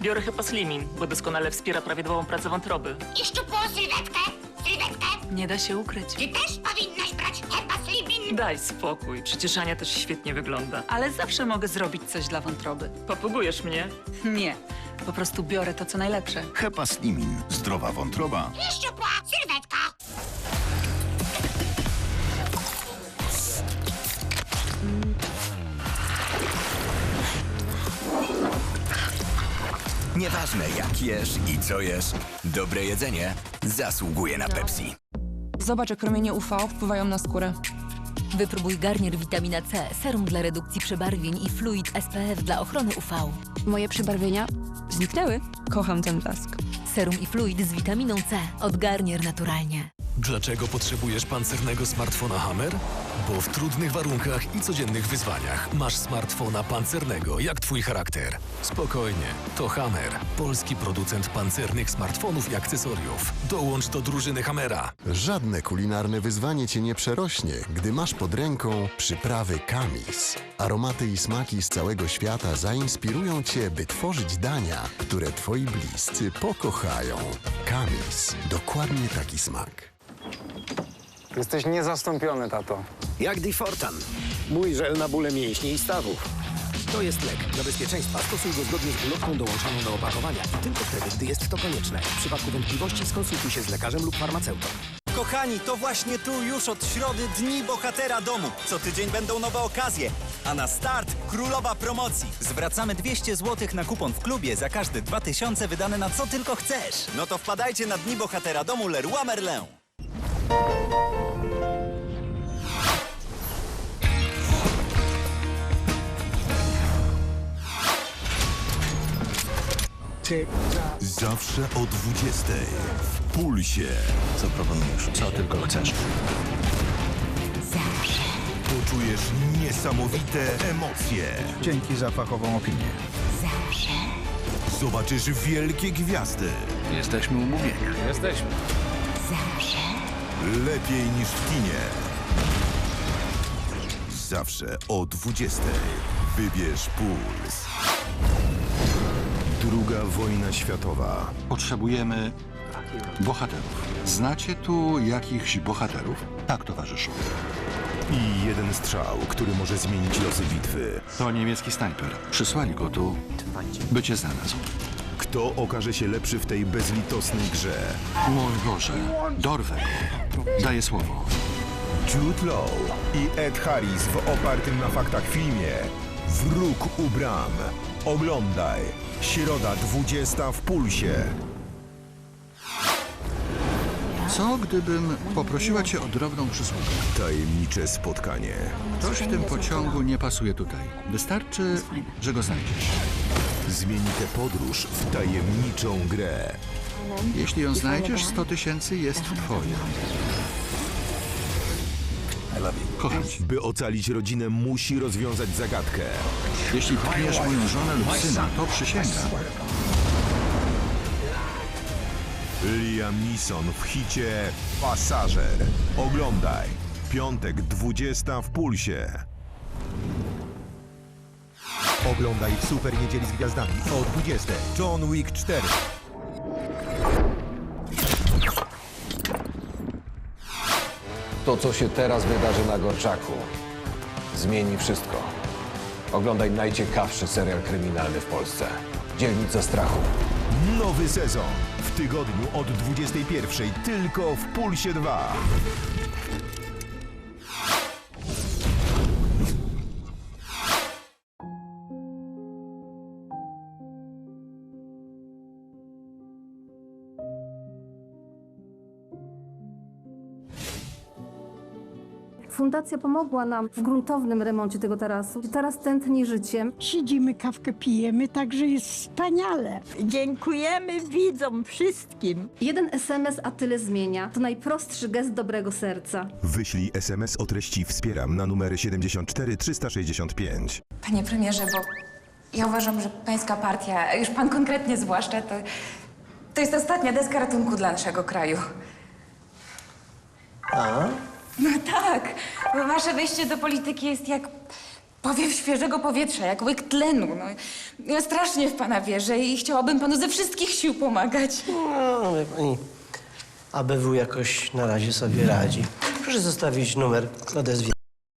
Biorę Hepaslimin, bo doskonale wspiera prawidłową pracę wątroby. I szczupłą sylwetkę. Sylwetkę. Nie da się ukryć. Ty też powinnaś brać hepaslibin. Daj spokój, przecież Ania też świetnie wygląda. Ale zawsze mogę zrobić coś dla wątroby. Papugujesz mnie? Nie, po prostu biorę to, co najlepsze. Hepaslimin. Zdrowa wątroba. I szczupła sylwetka. Nieważne jak jesz i co jesz, dobre jedzenie zasługuje na Pepsi. Zobacz, jak promienie UV wpływają na skórę. Wypróbuj garnier witamina C, serum dla redukcji przebarwień i fluid SPF dla ochrony UV. Moje przebarwienia zniknęły. Kocham ten blask. Serum i fluid z witaminą C od Garnier naturalnie. Dlaczego potrzebujesz pancernego smartfona Hammer? Bo w trudnych warunkach i codziennych wyzwaniach masz smartfona pancernego, jak twój charakter. Spokojnie, to Hammer, polski producent pancernych smartfonów i akcesoriów. Dołącz do drużyny Hammera. Żadne kulinarne wyzwanie cię nie przerośnie, gdy masz pod ręką przyprawy Kamis. Aromaty i smaki z całego świata zainspirują cię, by tworzyć dania, które twoi bliscy pokochają. Kamis. Dokładnie taki smak. Jesteś niezastąpiony, tato. Jak Difortan. Mój żel na bóle mięśni i stawów. To jest lek. Dla bezpieczeństwa stosuj go zgodnie z ulotką dołączoną do opakowania. Tylko wtedy, gdy jest to konieczne. W przypadku wątpliwości skonsultuj się z lekarzem lub farmaceutą. Kochani, to właśnie tu już od środy Dni Bohatera Domu. Co tydzień będą nowe okazje. A na start królowa promocji. Zwracamy 200 zł na kupon w klubie za każde 2000 wydane na co tylko chcesz. No to wpadajcie na Dni Bohatera Domu Leroy Merlin. Zawsze o 20. W Pulsie. Co proponujesz? Co tylko chcesz. Poczujesz niesamowite emocje. Dzięki za fachową opinię. Zobaczysz wielkie gwiazdy. Jesteśmy umówieni. Jesteśmy. Lepiej niż w kinie. Zawsze o 20. Wybierz Puls. Druga wojna światowa. Potrzebujemy bohaterów. Znacie tu jakichś bohaterów? Tak, towarzyszu. I jeden strzał, który może zmienić losy bitwy. To niemiecki snajper. Przysłali go tu, by cię znalazł. Kto okaże się lepszy w tej bezlitosnej grze? Mój Boże, dorwę go. Daję słowo. Jude Law i Ed Harris w opartym na faktach filmie Wróg u bram. Oglądaj. Środa 20 w Pulsie. Co gdybym poprosiła cię o drobną przysługę? Tajemnicze spotkanie. Ktoś w tym pociągu nie pasuje tutaj. Wystarczy, że go znajdziesz. Zmieni tę podróż w tajemniczą grę. Jeśli ją znajdziesz, 100 tysięcy jest twoje. Kocham cię. By ocalić rodzinę, musi rozwiązać zagadkę. Jeśli pchniesz moją żonę lub syna, to przysięgam. Liam Neeson w hicie Pasażer. Oglądaj. Piątek 20 w Pulsie. Oglądaj w Super Niedzieli z Gwiazdami o 20. John Wick 4. To, co się teraz wydarzy na Gorczaku, zmieni wszystko. Oglądaj najciekawszy serial kryminalny w Polsce. Dzielnica Strachu. Nowy sezon. W tygodniu od 21. Tylko w Pulsie 2. Fundacja pomogła nam w gruntownym remoncie tego tarasu. Teraz tętni życiem. Siedzimy, kawkę pijemy, także jest wspaniale. Dziękujemy widzom wszystkim. Jeden SMS, a tyle zmienia. To najprostszy gest dobrego serca. Wyślij SMS o treści Wspieram na numer 74 365. Panie premierze, bo ja uważam, że pańska partia, już pan konkretnie zwłaszcza, to, to jest ostatnia deska ratunku dla naszego kraju. A? No tak, bo wasze wejście do polityki jest jak powiew świeżego powietrza, jak łyk tlenu. No, ja strasznie w pana wierzę i chciałabym panu ze wszystkich sił pomagać. No, wie pani, ABW jakoś na razie sobie radzi. Proszę zostawić numer, odezwie